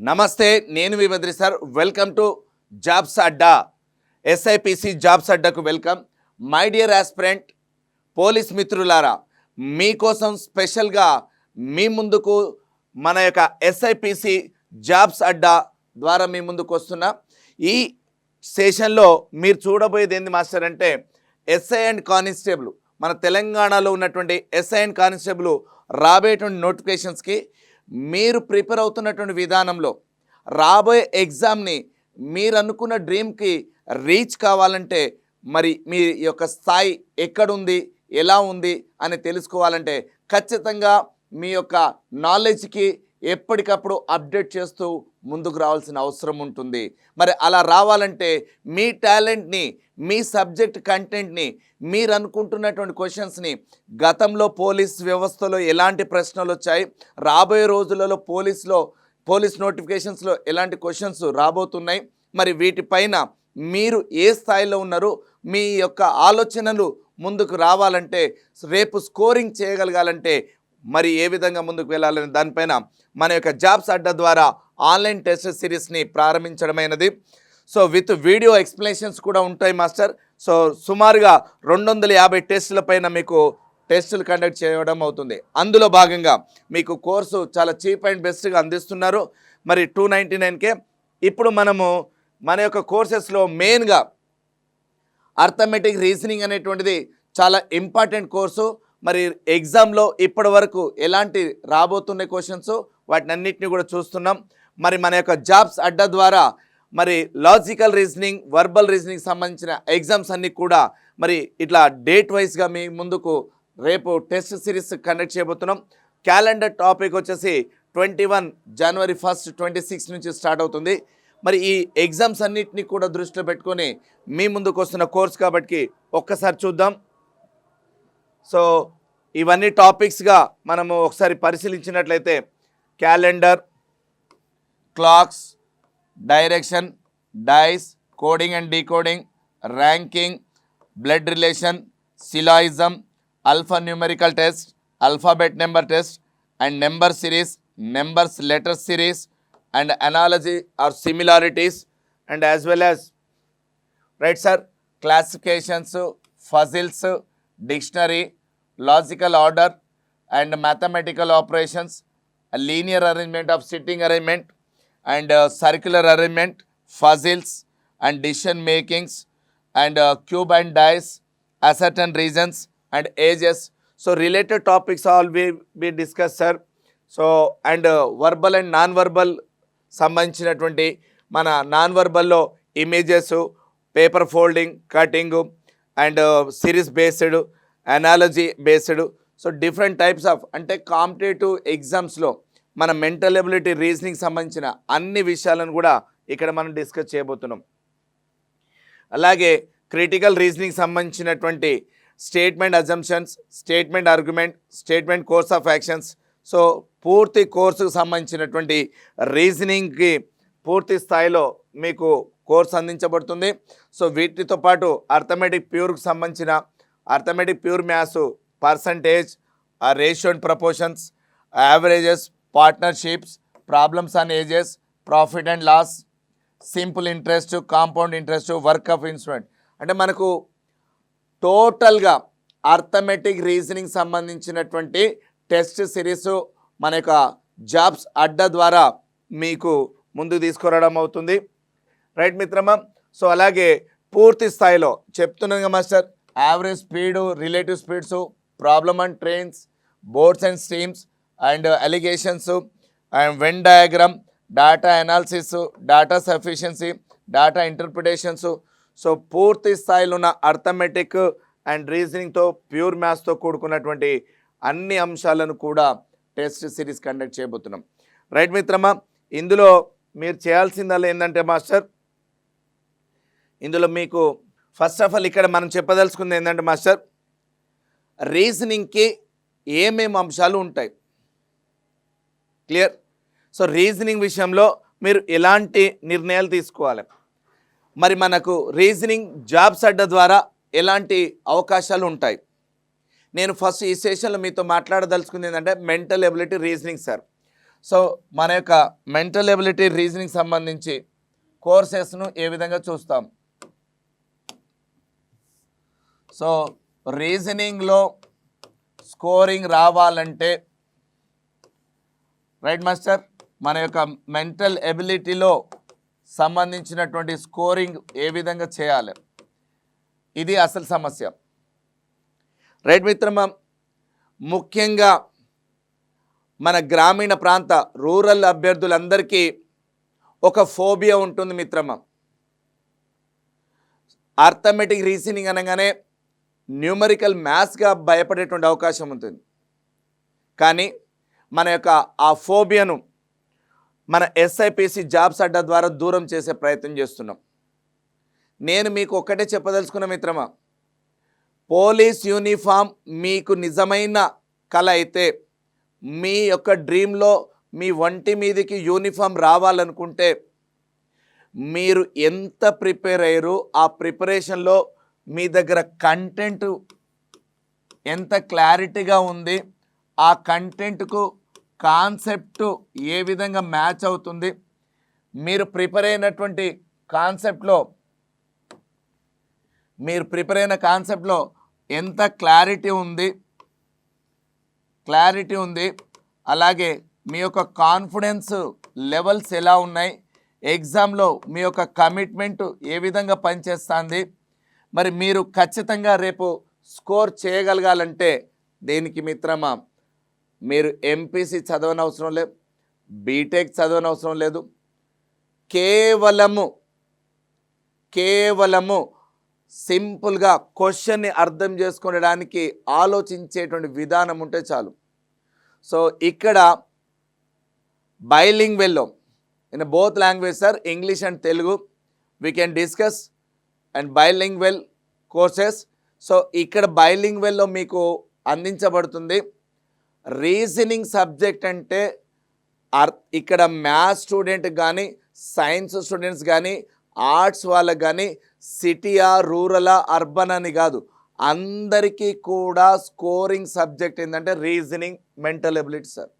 నమస్తే నేను మీ Badri sir. Welcome to jobs Adda. SIPC jobs అడ్డాకు welcome my dear aspirant police మిత్రులారా మీకోసం స్పెషల్గా మీ ముందుకు మన యొక్క ఎస్ఐపిసి జాబ్స్ అడ్డా ద్వారా మీ ముందుకు వస్తున్నా. ఈ సెషన్లో మీరు చూడబోయేది ఏంది మాస్టర్ అంటే ఎస్ఐ అండ్ కానిస్టేబుల్ మన తెలంగాణలో ఉన్నటువంటి ఎస్ఐ అండ్ కానిస్టేబుల్ రాబోయేటువంటి నోటిఫికేషన్స్కి మీరు ప్రిపేర్ అవుతున్నటువంటి విధానంలో రాబోయే ఎగ్జామ్ని మీరు అనుకున్న డ్రీమ్కి రీచ్ కావాలంటే మరి మీ యొక్క స్థాయి ఎక్కడుంది ఎలా ఉంది అని తెలుసుకోవాలంటే ఖచ్చితంగా మీ యొక్క నాలెడ్జ్కి ఎప్పటికప్పుడు అప్డేట్ చేస్తూ ముందుకు రావాల్సిన అవసరం ఉంటుంది. మరి అలా రావాలంటే మీ టాలెంట్ని మీ సబ్జెక్ట్ కంటెంట్ని మీరు అనుకుంటున్నటువంటి క్వశ్చన్స్ని గతంలో పోలీస్ వ్యవస్థలో ఎలాంటి ప్రశ్నలు వచ్చాయి రాబోయే రోజులలో పోలీస్లో పోలీస్ నోటిఫికేషన్స్లో ఎలాంటి క్వశ్చన్స్ రాబోతున్నాయి మరి వీటిపైన మీరు ఏ స్థాయిలో ఉన్నారు మీ యొక్క ఆలోచనలు ముందుకు రావాలంటే రేపు స్కోరింగ్ చేయగలగాలంటే మరి ఏ విధంగా ముందుకు వెళ్ళాలని దానిపైన మన యొక్క జాబ్స్ అడ్డా ద్వారా ఆన్లైన్ టెస్ట్ సిరీస్ని ప్రారంభించడమైనది. సో విత్ వీడియో ఎక్స్ప్లెనేషన్స్ కూడా ఉంటాయి మాస్టర్. సో సుమారుగా రెండు వందల యాభై టెస్టుల పైన మీకు టెస్టులు కండక్ట్ చేయడం అవుతుంది. అందులో భాగంగా మీకు కోర్సు చాలా చీప్ అండ్ బెస్ట్గా అందిస్తున్నారు. మరి టూ నైంటీ నైన్కే ఇప్పుడు మనము మన యొక్క కోర్సెస్లో మెయిన్గా అర్థమెటిక్ రీజనింగ్ అనేటువంటిది చాలా ఇంపార్టెంట్ కోర్సు. మరి ఎగ్జామ్లో ఇప్పటి వరకు ఎలాంటి రాబోతున్న క్వశ్చన్స్ వాటిని అన్నిటిని కూడా చూస్తున్నాం. మరి మన యొక్క జాబ్స్ అడ్డా ద్వారా మరి లాజికల్ రీజనింగ్ వర్బల్ రీజనింగ్ సంబంధించిన ఎగ్జామ్స్ అన్నీ కూడా మరి ఇట్లా డేట్ వైజ్గా మీ ముందుకు రేపు టెస్ట్ సిరీస్ కండక్ట్ చేయబోతున్నాం. క్యాలెండర్ టాపిక్ వచ్చేసి ట్వంటీ వన్ జనవరి ఫస్ట్ ట్వంటీ సిక్స్ నుంచి స్టార్ట్ అవుతుంది. మరి ఈ ఎగ్జామ్స్ అన్నిటిని కూడా దృష్టిలో పెట్టుకొని మీ ముందుకు వస్తున్న కోర్స్ కాబట్టి ఒక్కసారి చూద్దాం. సో ఇవన్నీ టాపిక్స్గా మనము ఒకసారి పరిశీలించినట్లయితే calendar clocks direction dice coding and decoding ranking blood relation syllogism alpha numerical test alphabet number test and number series numbers letter series and analogy or similarities and as well as right sir classifications puzzles dictionary logical order and mathematical operations linear arrangement of sitting arrangement and circular arrangement puzzles and decision makings and cube and dice assertion reasons and ages so related topics all we be discuss sir so and verbal and non verbal సంబంధించినటువంటి మన non వర్బల్లో images paper folding cutting and series based analogy based so different types of అంటే competitive ఎగ్జామ్స్లో మన mental ability reasoning సంబంధించిన అన్ని విషయాలను కూడా ఇక్కడ మనం డిస్కస్ చేయబోతున్నాం. అలాగే క్రిటికల్ రీజనింగ్ సంబంధించినటువంటి statement assumptions statement argument statement course of actions so పూర్తి కోర్సుకు సంబంధించినటువంటి రీజనింగ్కి పూర్తి స్థాయిలో మీకు కోర్స్ అందించబడుతుంది. సో వీటితో పాటు అర్థమెటిక్ ప్యూర్కి సంబంధించిన arithmetic pure maths percentage ratio and proportions averages partnerships problems and ages profit and loss simple interest compound interest work of instrument. అంటే మనకు టోటల్గా అర్థమెటిక్ రీజనింగ్ సంబంధించినటువంటి టెస్ట్ సిరీస్ మన యొక్క జాబ్స్ అడ్డ ద్వారా మీకు ముందుకు తీసుకురావడం అవుతుంది. రైట్ మిత్రమా? సో అలాగే పూర్తి స్థాయిలో చెప్తున్నాను కదా master average speed relative speeds problem and trains boards and streams and alligations and venn diagram data analysis data sufficiency data interpretations so పూర్తి స్థాయిలో ఉన్న అర్థమెటిక్ అండ్ రీజనింగ్తో ప్యూర్ మ్యాథ్స్తో కూడుకున్నటువంటి అన్ని అంశాలను కూడా టెస్ట్ సిరీస్ కండక్ట్ చేయబోతున్నాం. రైట్ మిత్రమా? ఇందులో మీరు చేయాల్సిందల్లా ఏంటంటే మాస్టర్ ఇందులో మీకు ఫస్ట్ ఆఫ్ ఆల్ ఇక్కడ మనం చెప్పదలుచుకుంది ఏంటంటే మాస్టర్ రీజనింగ్కి ఏమేమి అంశాలు ఉంటాయి? క్లియర్ సో రీజనింగ్ విషయంలో మీరు ఎలాంటి నిర్ణయాలు తీసుకోవాలి? మరి మనకు రీజనింగ్ జాబ్స్ అడ్డ ద్వారా ఎలాంటి అవకాశాలు ఉంటాయి? నేను ఫస్ట్ ఈ సెషన్లో మీతో మాట్లాడదలుచుకుంది ఏంటంటే mental ability reasoning sir so మన యొక్క మెంటల్ ఎబిలిటీ రీజనింగ్ సంబంధించి కోర్సెస్ను ఏ విధంగా చూస్తాం? సో రీజనింగ్లో స్కోరింగ్ రావాలంటే రైట్ మాస్టర్ మన యొక్క మెంటల్ ఎబిలిటీలో సంబంధించినటువంటి స్కోరింగ్ ఏ విధంగా చేయాలి? ఇది అసలు సమస్య. రైట్ మిత్రమా ముఖ్యంగా మన గ్రామీణ ప్రాంత రూరల్ అభ్యర్థులందరికీ ఒక ఫోబియా ఉంటుంది మిత్రమా. ఆర్థమెటిక్ రీజనింగ్ అనగానే న్యూమరికల్ మ్యాథ్స్గా భయపడేటువంటి అవకాశం ఉంటుంది. కానీ మన యొక్క ఆ ఫోబియాను మన ఎస్ఐపిసి జాబ్స్ అడ్డా ద్వారా దూరం చేసే ప్రయత్నం చేస్తున్నాం. నేను మీకు ఒక్కటే చెప్పదలుచుకున్న మిత్రమా. పోలీస్ యూనిఫామ్ మీకు నిజమైన కళ అయితే మీ యొక్క డ్రీమ్లో మీ వంటి మీదకి యూనిఫామ్ రావాలనుకుంటే మీరు ఎంత ప్రిపేర్ అయ్యారు ఆ ప్రిపరేషన్లో మీ దగ్గర కంటెంట్ ఎంత క్లారిటీగా ఉంది ఆ కంటెంట్కు కాన్సెప్ట్ ఏ విధంగా మ్యాచ్ అవుతుంది మీరు ప్రిపేర్ అయినటువంటి కాన్సెప్ట్లో మీరు ప్రిపేర్ అయిన కాన్సెప్ట్లో ఎంత క్లారిటీ ఉంది క్లారిటీ ఉంది. అలాగే మీ యొక్క కాన్ఫిడెన్స్ లెవెల్స్ ఎలా ఉన్నాయి? ఎగ్జామ్లో మీ యొక్క కమిట్మెంట్ ఏ విధంగా పనిచేస్తుంది? మరి మీరు ఖచ్చితంగా రేపు స్కోర్ చేయగలగాలంటే దేనికి మిత్రమా? మీరు ఎంపీసీ చదవనవసరం లేదు బీటెక్ చదవనవసరం లేదు. కేవలము కేవలము సింపుల్గా క్వశ్చన్ని అర్థం చేసుకోవడానికి ఆలోచించేటువంటి విధానం ఉంటే చాలు. సో ఇక్కడ బైలింగ్ వెల్లో in both language sir English and Telugu we can discuss and bilingual courses so ఇక్కడ బైలింగ్ వెల్లో మీకు అందించబడుతుంది రీజనింగ్ సబ్జెక్ట్ అంటే అర్ ఇక్కడ మ్యాథ్స్ స్టూడెంట్ కానీ సైన్స్ స్టూడెంట్స్ కానీ ఆర్ట్స్ వాళ్ళకి కానీ సిటీయా రూరలా అర్బన్ అని కాదు. అందరికీ కూడా స్కోరింగ్ సబ్జెక్ట్ ఏంటంటే రీజనింగ్ మెంటల్ ఎబిలిటీ సార్.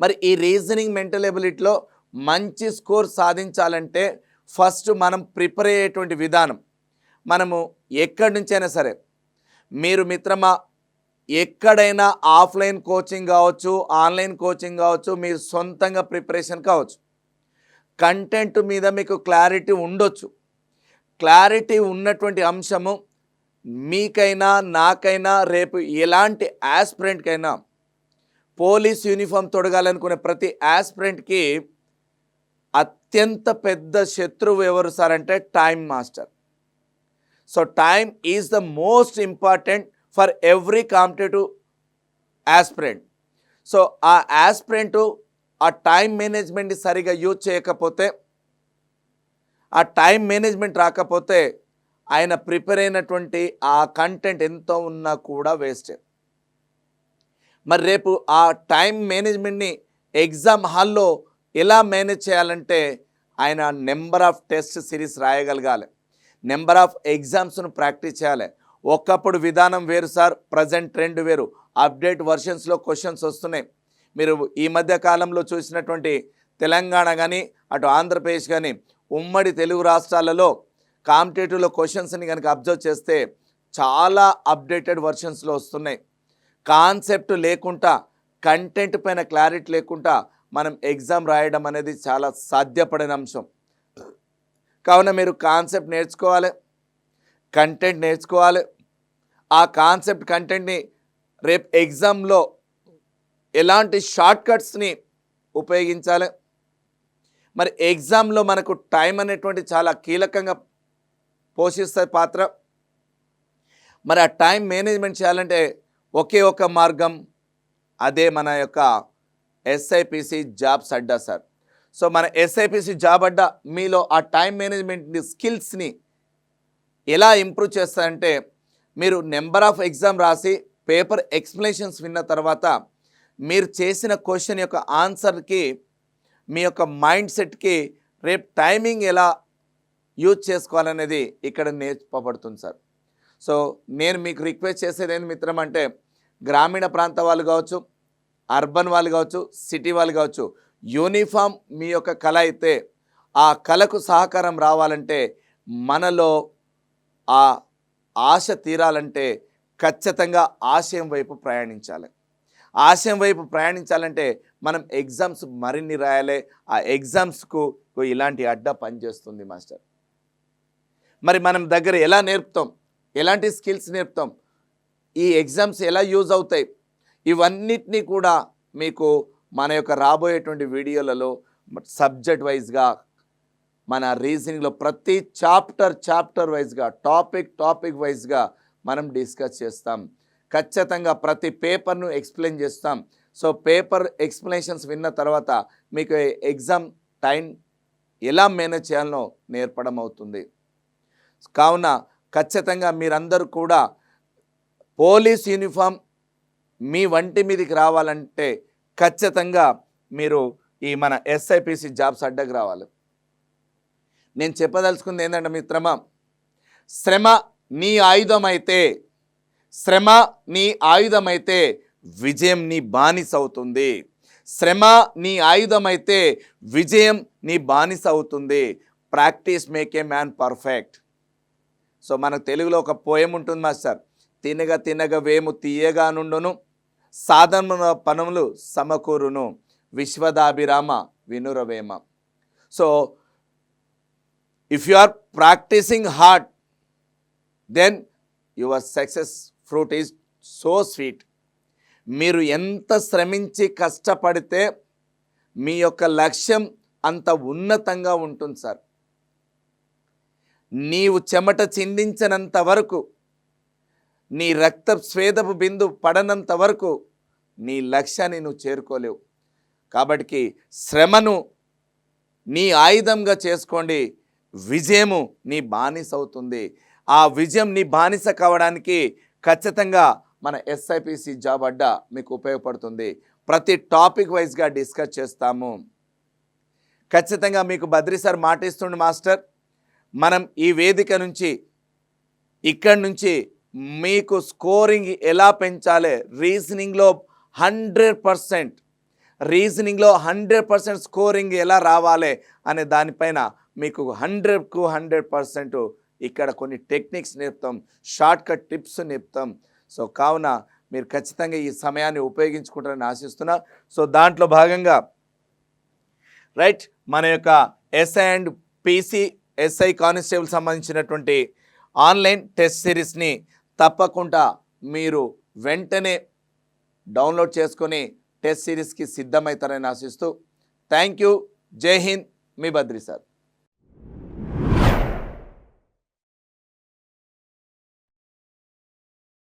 మరి ఈ రీజనింగ్ మెంటల్ ఎబిలిటీలో మంచి స్కోర్ సాధించాలంటే ఫస్ట్ మనం ప్రిపేర్ అయ్యేటువంటి విధానం. మనము ఎక్కడి నుంచైనా సరే మీరు మిత్రమా ఎక్కడైనా ఆఫ్లైన్ కోచింగ్ కావచ్చు ఆన్లైన్ కోచింగ్ కావచ్చు మీరు సొంతంగా ప్రిపరేషన్ కావచ్చు. కంటెంట్ మీద మీకు క్లారిటీ ఉండొచ్చు. క్లారిటీ ఉన్నటువంటి అంశము మీకైనా నాకైనా రేపు ఎలాంటి యాస్పిరెంట్కైనా పోలీస్ యూనిఫామ్ తొడగాలనుకునే ప్రతి యాస్పిరెంట్కి అత్యంత పెద్ద శత్రువు ఎవరు సార్ అంటే time master. So time is the most important for every competitive aspirant so ఆ యాస్పిరెంటు ఆ టైం మేనేజ్మెంట్ని సరిగా యూజ్ చేయకపోతే ఆ టైం మేనేజ్మెంట్ రాకపోతే ఆయన ప్రిపేర్ అయినటువంటి ఆ కంటెంట్ ఎంతో ఉన్నా కూడా వేస్ట్. మరి రేపు ఆ టైం మేనేజ్మెంట్ని ఎగ్జామ్ హాల్లో ఎలా మేనేజ్ చేయాలంటే ఆయన నెంబర్ ఆఫ్ టెస్ట్ సిరీస్ రాయగలగాలి. నెంబర్ ఆఫ్ ఎగ్జామ్స్ను ప్రాక్టీస్ చేయాలి. ఒకప్పుడు విధానం వేరు సార్ ప్రజెంట్ ట్రెండ్ వేరు. అప్డేట్ వర్షన్స్లో క్వశ్చన్స్ వస్తున్నాయి. మీరు ఈ మధ్య కాలంలో చూసినటువంటి తెలంగాణ కానీ అటు ఆంధ్రప్రదేశ్ కానీ ఉమ్మడి తెలుగు రాష్ట్రాలలో కాంపిటేటివ్లో క్వశ్చన్స్ని కనుక అబ్జర్వ్ చేస్తే చాలా అప్డేటెడ్ వర్షన్స్లో వస్తున్నాయి. కాన్సెప్ట్ లేకుండా కంటెంట్ పైన క్లారిటీ లేకుండా మనం ఎగ్జామ్ రాయడం అనేది చాలా సాధ్యపడిన అంశం. కావున మీరు కాన్సెప్ట్ నేర్చుకోవాలి కంటెంట్ నేర్చుకోవాలి. ఆ కాన్సెప్ట్ కంటెంట్ని రేపు ఎగ్జామ్లో ఎలాంటి షార్ట్కట్స్ని ఉపయోగించాలి? మరి ఎగ్జామ్లో మనకు టైం అనేటువంటి చాలా కీలకంగా పోషిస్తుంది పాత్ర. మరి ఆ టైం మేనేజ్మెంట్ చేయాలంటే ఒకే ఒక మార్గం అదే మన యొక్క SIPC jobs Adda sir. So మన ఎస్ఐపిసి జాబ్ అడ్డా మీలో ఆ టైం మేనేజ్మెంట్ స్కిల్స్ని ఎలా ఇంప్రూవ్ చేస్తారంటే మీరు నెంబర్ ఆఫ్ ఎగ్జామ్ రాసి పేపర్ ఎక్స్ప్లెనేషన్స్ విన్న తర్వాత మీరు చేసిన క్వశ్చన్ యొక్క ఆన్సర్కి మీ యొక్క మైండ్ సెట్కి రేపు టైమింగ్ ఎలా యూజ్ చేసుకోవాలనేది ఇక్కడ నేర్పబడుతుంది సార్ సో నేను మీకు రిక్వెస్ట్ చేసేది ఏంటి మిత్రం అంటే గ్రామీణ ప్రాంత వాళ్ళు కావచ్చు అర్బన్ వాళ్ళు కావచ్చు సిటీ వాళ్ళు కావచ్చు యూనిఫామ్ మీ యొక్క కళ అయితే ఆ కళకు సహకారం రావాలంటే మనలో ఆ ఆశ తీరాలంటే ఖచ్చితంగా ఆశయం వైపు ప్రయాణించాలి. ఆశయం వైపు ప్రయాణించాలంటే మనం ఎగ్జామ్స్ మరిన్ని రాయాలి. ఆ ఎగ్జామ్స్కు ఇలాంటి అడ్డ పనిచేస్తుంది మాస్టర్. మరి మనం దగ్గర ఎలా నేర్పుతాం? ఎలాంటి స్కిల్స్ నేర్పుతాం? ఈ ఎగ్జామ్స్ ఎలా యూజ్ అవుతాయి? ఇవన్నిటినీ కూడా మీకు మన యొక్క రాబోయేటువంటి వీడియోలలో సబ్జెక్ట్ వైజ్గా మన రీజనింగ్లో ప్రతి చాప్టర్ చాప్టర్ వైజ్గా టాపిక్ టాపిక్ వైజ్గా మనం డిస్కస్ చేస్తాం. ఖచ్చితంగా ప్రతి పేపర్ను ఎక్స్ప్లెయిన్ చేస్తాం. సో పేపర్ ఎక్స్ప్లెనేషన్స్ విన్న తర్వాత మీకు ఎగ్జామ్ టైం ఎలా మేనేజ్ చేయాలనో నేర్పడం అవుతుంది. కావున ఖచ్చితంగా మీరందరూ కూడా పోలీస్ యూనిఫామ్ మీ వంటి మీదకి రావాలంటే ఖచ్చితంగా మీరు ఈ మన ఎస్ఐపిసి జాబ్స్ అడ్డకు రావాలి. నేను చెప్పదలుచుకుంది ఏంటంటే మిత్రమా శ్రమ నీ ఆయుధం అయితే శ్రమ నీ ఆయుధం అయితే విజయం నీ బానిస అవుతుంది శ్రమ నీ ఆయుధం అయితే విజయం నీ బానిస అవుతుంది practice make a man perfect. So మనకు తెలుగులో ఒక పోయం ఉంటుంది మాస్టర్. తినగ తినగ వేము తీయగా నుండును సాధన పనులు సమకూరును. విశ్వదాభిరామ వినురవేమ. So if you are practicing hard then your success fruit is so sweet. మీరు ఎంత శ్రమించి కష్టపడితే మీ యొక్క లక్ష్యం అంత ఉన్నతంగా ఉంటుంది సార్. నీవు చెమట చిందించనంత వరకు నీ రక్త స్వేదపు బిందు పడనంత వరకు నీ లక్ష్యాన్ని నువ్వు చేరుకోలేవు. కాబట్టి శ్రమను నీ ఆయుధంగా చేసుకోండి. విజయము నీ బానిస అవుతుంది. ఆ విజయం నీ బానిస కావడానికి ఖచ్చితంగా మన ఎస్ఐపిసి జాబ్ అడ్డా మీకు ఉపయోగపడుతుంది. ప్రతి టాపిక్ వైజ్గా డిస్కస్ చేస్తాము. ఖచ్చితంగా మీకు బద్రి సార్ మాటిస్తుండు మాస్టర్. మనం ఈ వేదిక నుంచి ఇక్కడి నుంచి మీకు స్కోరింగ్ ఎలా పెంచాలి? రీజనింగ్లో హండ్రెడ్ పర్సెంట్ రీజనింగ్లో హండ్రెడ్ పర్సెంట్ స్కోరింగ్ ఎలా రావాలి? అనే దానిపైన మీకు హండ్రెడ్కు హండ్రెడ్ పర్సెంట్ ఇక్కడ కొన్ని టెక్నిక్స్ నేర్పుతాం షార్ట్కట్ టిప్స్ నేర్పుతాం. సో కావున మీరు ఖచ్చితంగా ఈ సమయాన్ని ఉపయోగించుకుంటారని ఆశిస్తున్నా. సో దాంట్లో భాగంగా రైట్ మన యొక్క SI and PC SI constable సంబంధించినటువంటి ఆన్లైన్ టెస్ట్ సిరీస్ని తప్పకుండా మీరు వెంటనే డౌన్లోడ్ చేసుకొని టెస్ట్ సిరీస్కి సిద్ధమవుతారని ఆశిస్తూ థ్యాంక్ యూ జై హింద్ మీ బద్రి సార్.